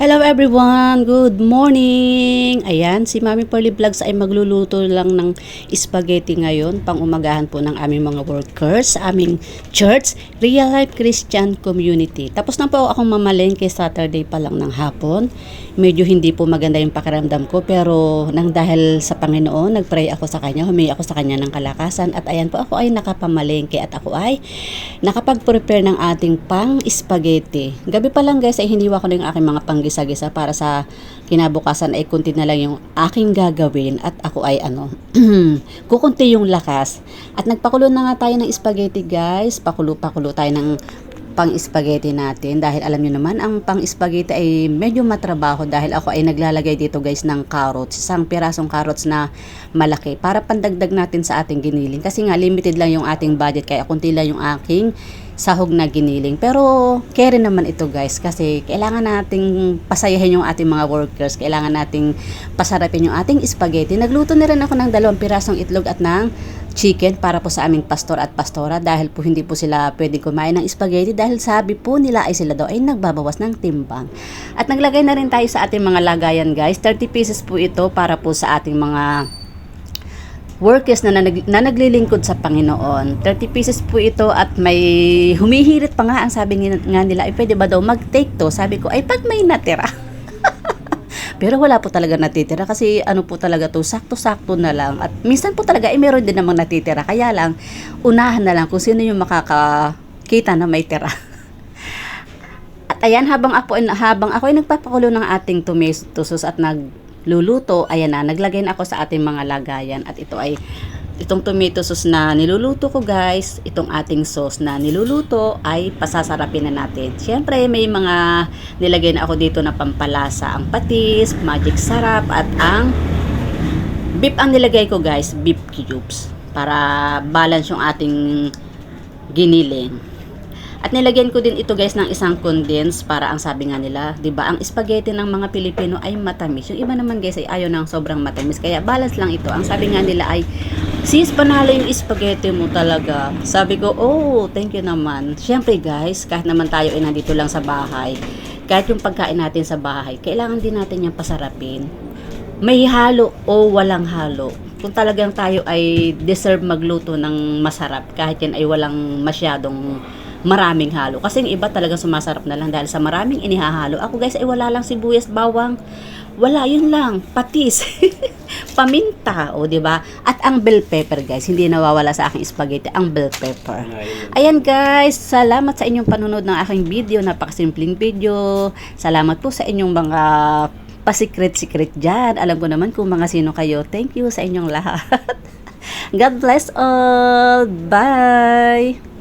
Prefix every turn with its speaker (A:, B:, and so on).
A: Hello everyone! Good morning! Ayan, si Mami Pearly Vlogs ay magluluto lang ng spaghetti ngayon pang umagahan po ng aming mga workers aming church, Real Life Christian Community. Tapos na po akong mamalengke Saturday pa lang ng hapon. Medyo hindi po maganda yung pakiramdam ko pero nang dahil sa Panginoon, nagpray ako sa Kanya, humingi ako sa Kanya ng kalakasan at ayan po ako ay nakapamalengke at ako ay nakapag-prepare ng ating pang spaghetti. Gabi pa lang guys ay hiniwa ko na yung aking mga panggisa-gisa para sa kinabukasan ay kunti na lang yung aking gagawin at ako ay ano, kukunti yung lakas. At nagpakulo na nga tayo ng spaghetti guys. Pakulo-pakulo tayo ng pang spaghetti natin. Dahil alam niyo naman ang pang spaghetti ay medyo matrabaho dahil ako ay naglalagay dito guys ng carrots. Isang pirasong carrots na malaki para pandagdag natin sa ating giniling. Kasi nga limited lang yung ating budget kaya kunti lang yung aking sahog na giniling. Pero carry naman ito guys kasi kailangan nating pasayahin yung ating mga workers. Kailangan nating pasarapin yung ating spaghetti. Nagluto na rin ako ng dalawang pirasong itlog at ng chicken para po sa aming pastor at pastora dahil po hindi po sila pwede kumain ng spaghetti dahil sabi po nila ay sila daw ay nagbabawas ng timbang. At naglagay na rin tayo sa ating mga lagayan guys. 30 pieces po ito para po sa ating mga workers na, nag, na naglilingkod sa Panginoon. 30 pieces po ito at may humihirit pa nga ang sabi nga nila, ay pwede ba daw mag-take to? Sabi ko, ay pag may natira. Pero wala po talaga natitira kasi ano po talaga to, sakto-sakto na lang. At minsan po talaga, eh, meron din namang natitira. Kaya lang, unahan na lang kung sino yung makakakita na may tira. At ayan, habang ako, habang ako ay nagpapakulo ng ating tomato sauce at nagluluto, ayan na, naglagay na ako sa ating mga lagayan. At ito ay itong tomato sauce na niluluto ko guys, itong ating sauce na niluluto ay pasasarapin na natin. Siyempre may mga nilagay na ako dito na pampalasa, ang patis, magic sarap at ang beef ang nilagay ko guys, beef cubes para balance yung ating giniling. At nilagyan ko din ito guys ng isang condense para ang sabi nga nila, 'di ba? Ang spaghetti ng mga Pilipino ay matamis. Yung iba naman guys ay ayaw ng sobrang matamis. Kaya balance lang ito. Ang sabi nga nila ay Sis, panalo yung spaghetti mo talaga. Sabi ko, oh, thank you naman. Siyempre guys, kahit naman tayo ay nandito lang sa bahay, kahit yung pagkain natin sa bahay, kailangan din natin yung pasarapin. May halo o walang halo. Kung talagang tayo ay deserve magluto ng masarap, kahit yan ay walang masyadong maraming halo. Kasi yung iba talagang sumasarap na lang dahil sa maraming inihahalo. Ako guys ay wala lang sibuyas, bawang, wala yun lang, patis, paminta, o di ba? At ang bell pepper guys, hindi nawawala sa aking spaghetti ang bell pepper. Ayan guys, salamat sa inyong panunod ng aking video, napakasimpleng video. Salamat po sa inyong mga pasikret-sikret dyan. Alam ko naman kung mga sino kayo. Thank you sa inyong lahat. God bless all. Bye!